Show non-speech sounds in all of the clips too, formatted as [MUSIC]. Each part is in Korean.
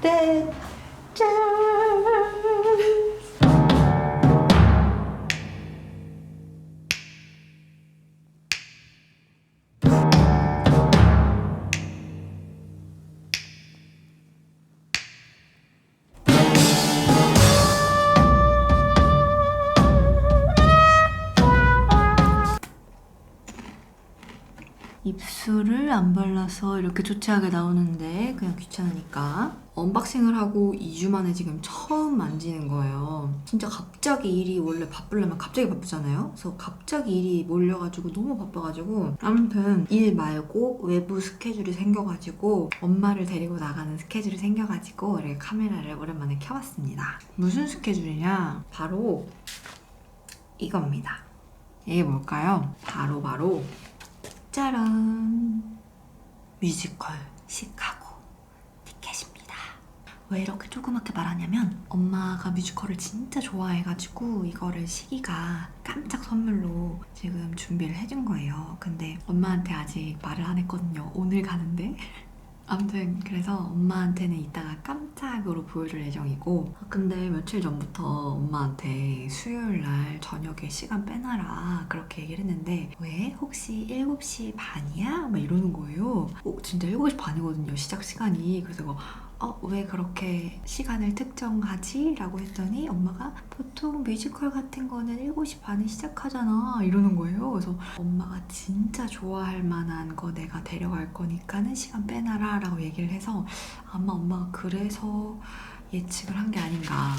때 입술을 안 발라서 이렇게 조치하게 나오는데 그냥 귀찮으니까 언박싱을 하고 2주 만에 지금 처음 만지는 거예요. 진짜 갑자기 일이 원래 바쁘려면 갑자기 바쁘잖아요. 그래서 갑자기 일이 몰려가지고 너무 바빠가지고 아무튼 일 말고 외부 스케줄이 생겨가지고 엄마를 데리고 나가는 스케줄이 생겨가지고 이렇게 카메라를 오랜만에 켜봤습니다. 무슨 스케줄이냐? 바로 이겁니다. 이게 뭘까요? 바로 바로 짜란 뮤지컬 시카고 티켓입니다. 왜 이렇게 조그맣게 말하냐면 엄마가 뮤지컬을 진짜 좋아해가지고 이거를 시기가 깜짝 선물로 지금 준비를 해준 거예요. 근데 엄마한테 아직 말을 안 했거든요. 오늘 가는데. 아무튼 그래서 엄마한테는 이따가 깜짝으로 보여줄 예정이고 아, 근데 며칠 전부터 엄마한테 수요일 날 저녁에 시간 빼놔라 그렇게 얘기를 했는데 왜? 혹시 7시 반이야? 막 이러는 거예요. 어, 진짜 7시 반이거든요 시작 시간이. 그래서 어, 왜 그렇게 시간을 특정하지? 라고 했더니 엄마가 보통 뮤지컬 같은 거는 7시 반에 시작하잖아 이러는 거예요. 그래서 엄마가 진짜 좋아할 만한 거 내가 데려갈 거니까는 시간 빼놔라 라고 얘기를 해서 아마 엄마가 그래서 예측을 한 게 아닌가.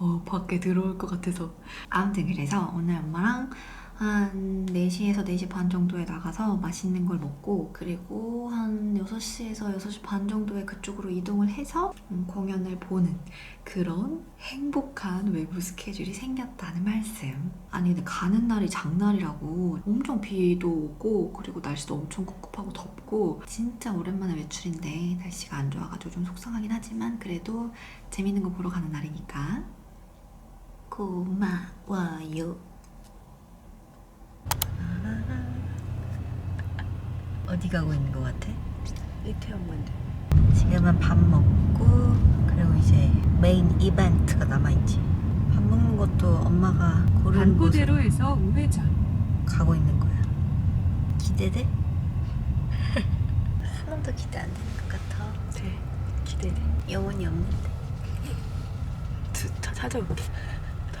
어 밖에 들어올 것 같아서. 아무튼 그래서 오늘 엄마랑 한 4시에서 4시 반 정도에 나가서 맛있는 걸 먹고 그리고 한 6시에서 6시 반 정도에 그쪽으로 이동을 해서 음, 공연을 보는 그런 행복한 외부 스케줄이 생겼다는 말씀. 아니 근데 가는 날이 장날이라고 엄청 비도 오고 그리고 날씨도 엄청 꿉꿉하고 덥고 진짜 오랜만에 외출인데 날씨가 안 좋아가지고 좀 속상하긴 하지만 그래도 재밌는 거 보러 가는 날이니까 고마워요. 어디 가고 있는 것 같아? 이태원 만들. 지금은 밥 먹고 그리고 이제 메인 이벤트가 남아있지 밥 먹는 것도 엄마가 고른 곳으로 반포대로에서 우회전. 가고 있는 거야 기대돼? [LAUGHS] 하나도 기대 안 되는 것 같아 네, 기대돼. 영혼이 없는데 다 찾아올게.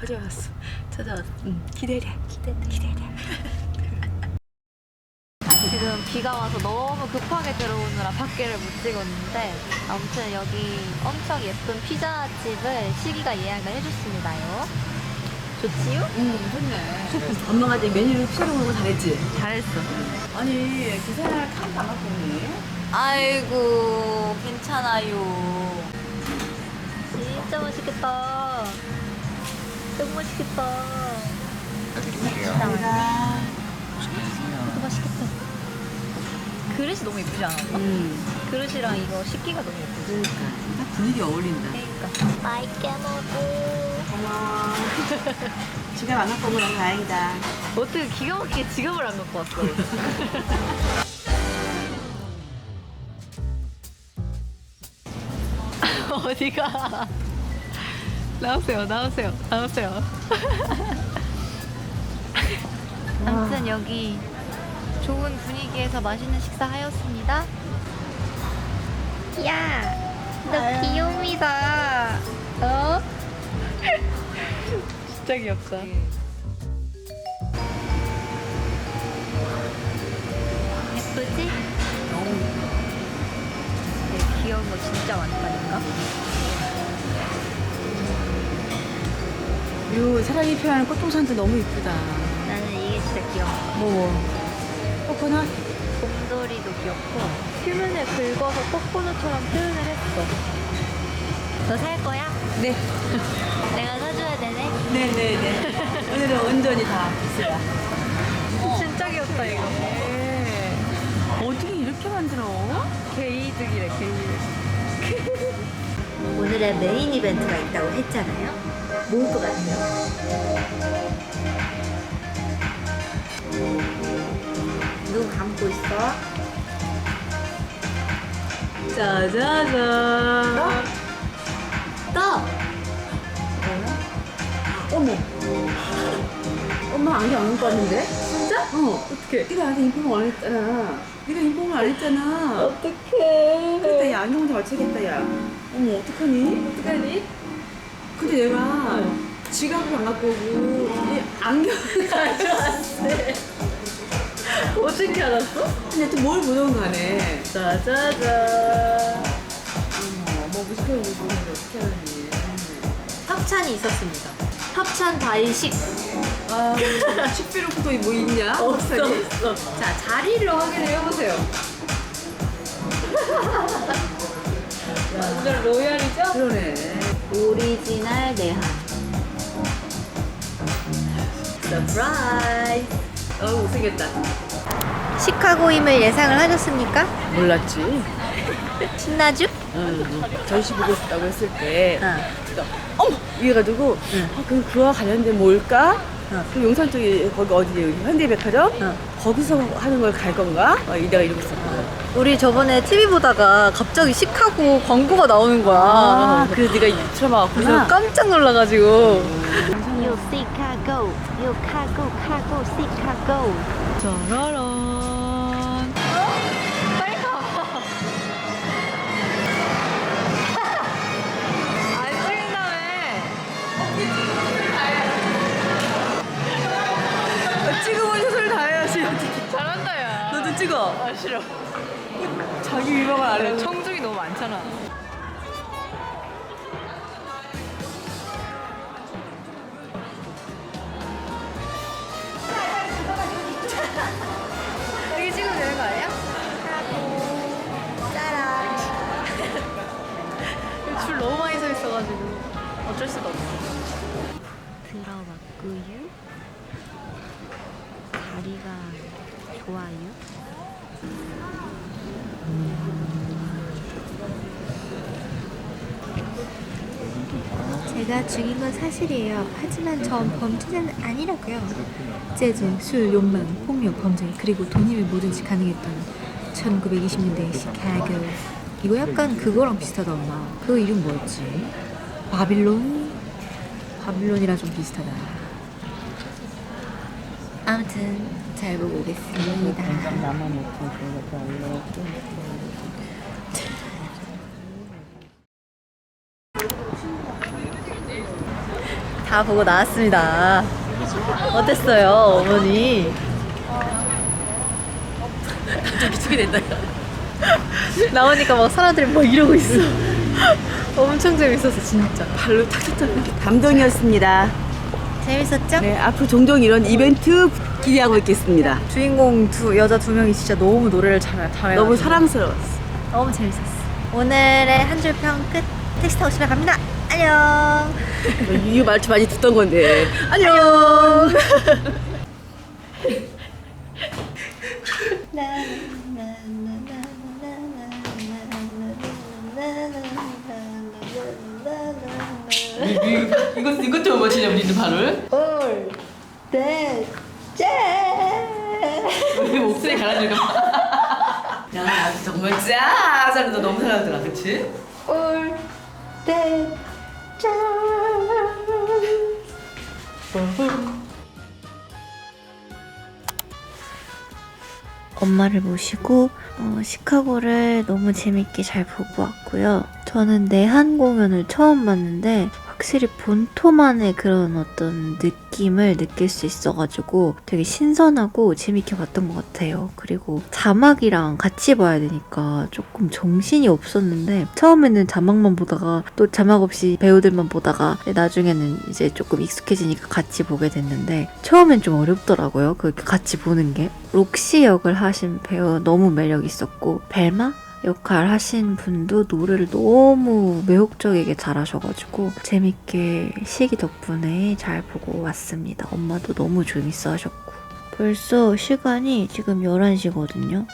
찾아왔어. 찾아왔어 응, 기대돼. 기대돼 기대돼 [LAUGHS] 지금 비가 와서 너무 급하게 들어오느라 밖에를 못 찍었는데 아무튼 여기 엄청 예쁜 피자집을 시기가 예약을 해줬습니다요. 좋지요? 응, 좋네. 엄마가 이제 메뉴를 추천하는 거 잘했지? 잘했어. 아니, 안 갖고 오니? 아이고 괜찮아요. 진짜 맛있겠다. 너무 맛있겠다. 맛있다. 이거 맛있겠다. 그릇이 너무 예쁘지 않아? 응. 그릇이랑 이거 식기가 너무 예쁘지? 그러니까. 딱 분위기 어울린다. 그러니까 맛있게 먹어. 고마워. [LAUGHS] 지갑 안 갖고 오면 다행이다. 어떻게 기가 막히게 지갑을 안 갖고 왔어? [LAUGHS] 어디가? 나오세요, 나오세요, 나오세요. [LAUGHS] 아무튼 여기 좋은 분위기에서 맛있는 식사 하였습니다. 야, 너 귀요미다. 어? [LAUGHS] 진짜 귀엽다. 예쁘지? 너무 되게 귀여운 거 진짜 많다니까. 요 사랑이 표현하는 꽃동산도 너무 이쁘다. 나는 이게 진짜 귀여워. 뭐? 코코넛? 곰돌이도 귀엽고 표면을 긁어서 코코넛처럼 표현을 했어. 너 살 거야? 네. [LAUGHS] 내가 사줘야 되네. 네네네. 오늘은 온전히 다 비스가. 진짜 귀엽다 이거. 어떻게 이렇게 만들어? 게이득이래 게이득. [LAUGHS] 오늘의 메인 이벤트가 있다고 했잖아요 뭘것 같아요? 눈 감고 있어 짜자잔. 나. 어머. 엄마 안경 안 갖고 왔는데? 진짜? 어. 어떻게? 네가 나한테 인폼을 안 했잖아. 네가 인폼을 안 했잖아. 어떡해. 그때 야 안경 좀 맞추겠다 야. 어머 어떡하니? 어떡하니? 근데 얘가 지갑을 안 갖고 오고 이 안경을 가져왔대. 어떻게 알았어? 근데 또뭘 묻은 거네. 짜자잔. 어머 뭐 무식하게 묻었는데 어떻게 하니? 합찬이 있었습니다. 합찬 바이식. 아 식비로 또뭐 있냐? [LAUGHS] 없어? 없어. 자, 자리를 확인해 보세요. 완전 로얄이죠? 그러네. 오리지널 내한. 서프라이즈. 어 못생겼다. 시카고임을 예상을 하셨습니까? 몰랐지. [LAUGHS] 신나죠? 응. 전시 보고 싶다고 했을 때 응. 어머 이래가지고 응. 아, 그럼 그와 관련된 뭘까? 응. 그 용산 쪽에 거기 어디 현대백화점 응. 거기서 하는 걸 갈 건가? 어, 내가 이러고 있었거든. 우리 저번에 TV 보다가 갑자기 시카고 광고가 나오는 거야. 아, 그래서 네가 들어봐 그래서 왔구나. 깜짝 놀라가지고. You Chicago, you Chicago, Chicago, Chicago. 짜라란. 찍어. 아, 싫어. 자기 위방을 안 해. 청중이 너무 많잖아. 여기 찍으면 되는 거 아니야? 짜란. 줄 너무 많이 서 있어가지고 어쩔 수가 없어. 들어봤고요. 다리가 좋아요. 제가 죽인 건 사실이에요. 하지만 전 범죄자는 아니라고요. 재즈, 술, 욕망, 폭력, 범죄, 그리고 돈이면 뭐든지 가능했던 1920년대 시카고. 이거 약간 그거랑 비슷하다 엄마. 그 이름 뭐였지? 바빌론? 바빌론이랑 좀 비슷하다. 아무튼 잘 보고 오겠습니다. 다 보고 나왔습니다. 어땠어요, 어머니? 미치게 된다. 나오니까 막 사람들이 막 이러고 있어. [LAUGHS] 엄청 재밌었어, 진짜. 발로 탁 쳤다. 감동이었습니다. 재밌었죠? 네, 앞으로 종종 이런 이벤트 기대하고 있겠습니다. 주인공 두 여자 두 명이 진짜 너무 노래를 잘 잘해. 너무 사랑스러웠어. 너무 재밌었어. 오늘의 한 줄 평 끝. 택시 타고 집에 갑니다. 안녕. 이 말투 많이 듣던 건데. 안녕. 이거 이것 좀 멋지냐 우리는 발을? 올, 넷, 째. 우리 목소리 갈아줄까? 야 정말 짜 사람도 너무 잘하더라, 그렇지? 올, 넷, 째. 엄마를 모시고 어, 시카고를 너무 재밌게 잘 보고 왔고요. 저는 내한 공연을 처음 봤는데 확실히 본토만의 그런 어떤 느낌을 느낄 수 있어가지고 되게 신선하고 재밌게 봤던 것 같아요. 그리고 자막이랑 같이 봐야 되니까 조금 정신이 없었는데 처음에는 자막만 보다가 또 자막 없이 배우들만 보다가 나중에는 이제 조금 익숙해지니까 같이 보게 됐는데 처음엔 좀 어렵더라고요. 그 같이 보는 게. 록시 역을 하신 배우 너무 매력 있었고 벨마 역할 하신 분도 노래를 너무 매혹적이게 잘하셔가지고 재밌게 시기 덕분에 잘 보고 왔습니다. 엄마도 너무 재밌어 하셨고 벌써 시간이 지금 11시거든요.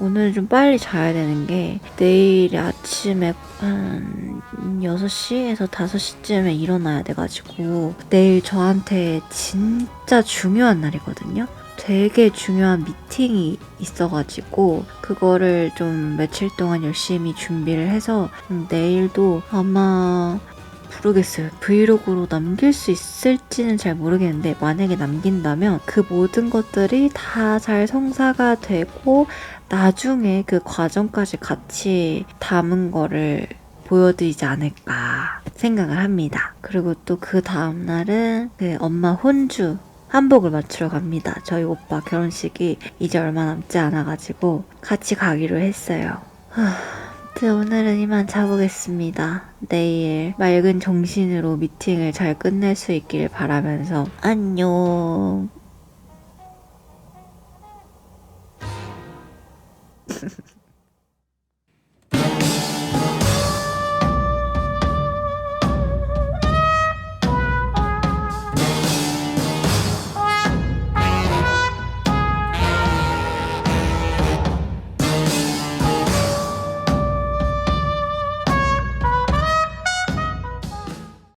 오늘 좀 빨리 자야 되는 게 내일 아침에 한 6시에서 5시쯤에 일어나야 돼가지고 내일 저한테 진짜 중요한 날이거든요. 되게 중요한 미팅이 있어가지고 그거를 좀 며칠 동안 열심히 준비를 해서 음, 내일도 아마 모르겠어요. 브이로그로 남길 수 있을지는 잘 모르겠는데 만약에 남긴다면 그 모든 것들이 다 잘 성사가 되고 나중에 그 과정까지 같이 담은 거를 보여드리지 않을까 생각을 합니다. 그리고 또 그 다음날은 그 엄마 혼주 한복을 맞추러 갑니다. 저희 오빠 결혼식이 이제 얼마 남지 않아가지고 같이 가기로 했어요. 하, 오늘은 이만 자보겠습니다. 내일 맑은 정신으로 미팅을 잘 끝낼 수 있길 바라면서 안녕. [LAUGHS]